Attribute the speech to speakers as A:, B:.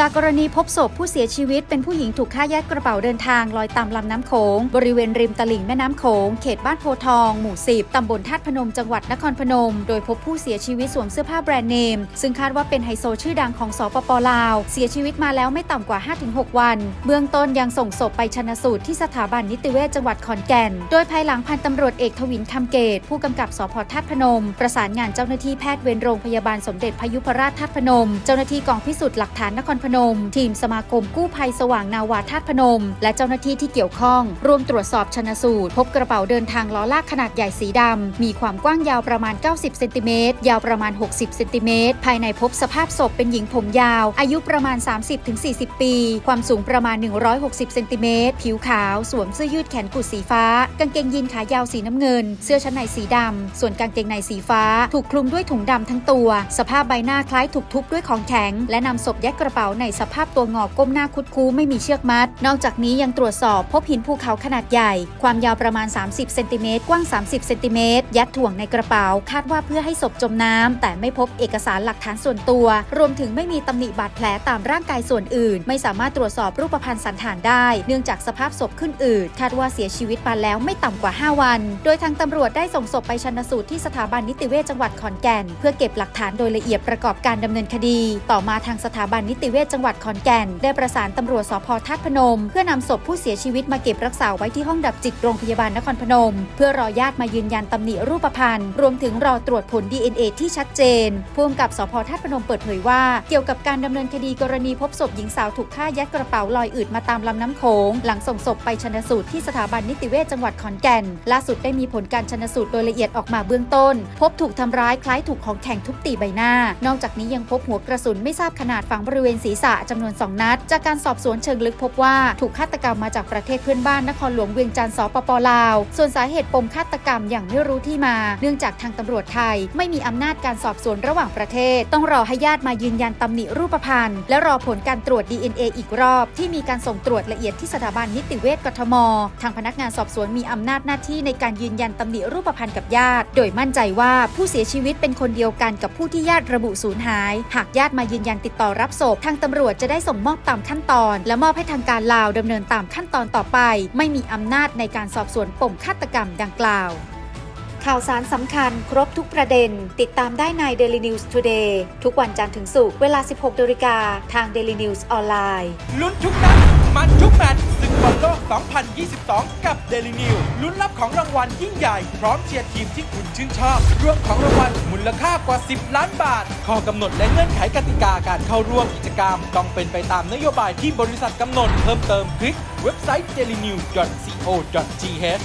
A: จากกรณีพบศพผู้เสียชีวิตเป็นผู้หญิงถูกฆ่ายัดกระเป๋าเดินทางลอยตามลำน้ำโขง บริเวณริมตลิ่งแม่น้ำโขง เขตบ้านโพทอง หมู่10ตำบลธาตุพนม จังหวัดนครพนม โดยพบผู้เสียชีวิตสวมเสื้อผ้าแบรนด์เนม ซึ่งคาดว่าเป็นไฮโซชื่อดังของสปปลาว เสียชีวิตมาแล้วไม่ต่ำกว่า 5-6 วัน เบื้องต้นยังส่งศพไปชนะสูตรที่สถาบันนิติเวชจังหวัดขอนแก่น โดยภายหลังพันตำรวจเอกทวินคำเกต ผู้กำกับสพธาตุพนม ประสานงานเจ้าหน้าที่แพทย์เวรโรงพยาบาลสมเด็จพยุพราชธาตุพนม เจ้าหน้าที่กองพิสูจน์หลักฐานนครพนม ทีมสมาคมกู้ภัยสว่างนาวาธาตุพนม และเจ้าหน้าที่ที่เกี่ยวข้อง ร่วมตรวจสอบชนะสูตร พบกระเป๋าเดินทางล้อลากขนาดใหญ่สีดำ มีความกว้างยาวประมาณ 90 เซนติเมตร ยาวประมาณ 60 เซนติเมตร ภายในพบสภาพศพเป็นหญิงผมยาว อายุประมาณ 30-40 ปี ความสูงประมาณ 160 เซนติเมตร ผิวขาว สวมเสื้อยืดแขนกุดสีฟ้า กางเกงยีนขายาวสีน้ำเงิน เสื้อชั้นในสีดำ ส่วนกางเกงในสีฟ้า ถูกคลุมด้วยถุงดำทั้งตัว สภาพใบหน้าคล้ายถูกทุบด้วยของแข็ง และนำศพยัดกระเป๋าในสภาพตัวงอกก้มหน้าคุดคู้ไม่มีเชือกมัด นอกจากนี้ยังตรวจสอบพบหินภูเขาขนาดใหญ่ ความยาวประมาณ 30 เซนติเมตร กว้าง 30 เซนติเมตร ยัดถ่วงในกระเป๋า คาดว่าเพื่อให้ศพจมน้ำแต่ไม่พบเอกสารหลักฐานส่วนตัว รวมถึงไม่มีตำหนิบาดแผลตามร่างกายส่วนอื่น ไม่สามารถตรวจสอบรูปพรรณสันฐานได้ เนื่องจากสภาพศพขึ้นอืด คาดว่าเสียชีวิตมาแล้วไม่ต่ำกว่า 5 วัน โดยทางตำรวจได้ส่งศพไปชันสูตรที่สถาบันนิติเวชจังหวัดขอนแก่น เพื่อเก็บหลักฐานโดยละเอียดประกอบการดำเนินคดี ต่อมาทางสถาบันนิติเวชจังหวัดขอนแก่น ได้ประสานตำรวจสพธาตุพนม เพื่อนำศพผู้เสียชีวิตมาเก็บรักษาไว้ที่ห้องดับจิตโรงพยาบาลนครพนม เพื่อรอญาติมายืนยันตำหนิรูปพรรณรวมถึงรอตรวจผล DNA ที่ชัดเจนผู้กำกับสพธาตุพนมเปิดเผยว่า เกี่ยวกับการดำเนินคดีกรณีพบศพหญิงสาวถูกฆ่ายัดกระเป๋าลอยอืดมาตามลำน้ำโขงหลังส่งศพไปชนสูตรที่สถาบันนิติเวชจังหวัดขอนแก่น ล่าสุดได้มีผลการชนสูตรโดยละเอียดออกมาเบื้องต้น พบถูกทำร้ายคล้ายถูกของแข็งทุบตีใบหน้า นอกจากนี้ยังพบหัวกระสุนไม่ทราบขนาดฝังบริเวณศีรีรษะจำนวน 2 นัด จากการสอบสวนเชิงลึกพบว่าถูกฆาตกรรมมาจากประเทศเพื่อนบ้านนครหลวงเวียงจันทร์สปปลาว ส่วนสาเหตุปมฆาตกรรมอย่างไม่รู้ที่มา เนื่องจากทางตำรวจไทย ไม่มีอำนาจการสอบสวนระหว่างประเทศ ต้องรอให้ญาติมายืนยันตำหนิรูปพรรณและรอผลการตรวจ DNA อีกรอบ ที่มีการส่งตรวจละเอียดที่สถาบันนิติเวชกทม ทางพนักงานสอบสวนมีอำนาจหน้าที่ในการยืนยันตำหนิรูปพรรณกับญาติ โดยมั่นใจว่าผู้เสียชีวิตเป็นคนเดียวกันกับผู้ที่ญาติระบุสูญหาย หากญาติมายืนยันติดต่อรับศพทางตำรวจจะได้ส่งมอบตามขั้นตอน และมอบให้ทางการลาวดำเนินตามขั้นตอนต่อไป ไม่มีอำนาจในการสอบสวนปมฆาตกรรมดังกล่าว ข่าวสารสำคัญครบทุกประเด็น ติดตามได้ใน Daily News Today ทุกวันจันทร์ถึงศุกร์เวลา 16นาฬิกาทาง Daily News ออนไลน์
B: ลุ้นทุกนัด มันทุกแมตช์ศึกบอลโลก 2022 กับ Daily New ลุ้นรับของรางวัลยิ่งใหญ่ พร้อมเชียร์ทีมที่คุณชื่นชอบรวมของรางวัลมูลค่ากว่า 10 ล้านบาท ข้อกำหนดและเงื่อนไขกติกาการเข้าร่วมกิจกรรม ต้องเป็นไปตามนโยบายที่บริษัทกำหนด เพิ่มเติมคลิกเว็บไซต์ dailynew.co.th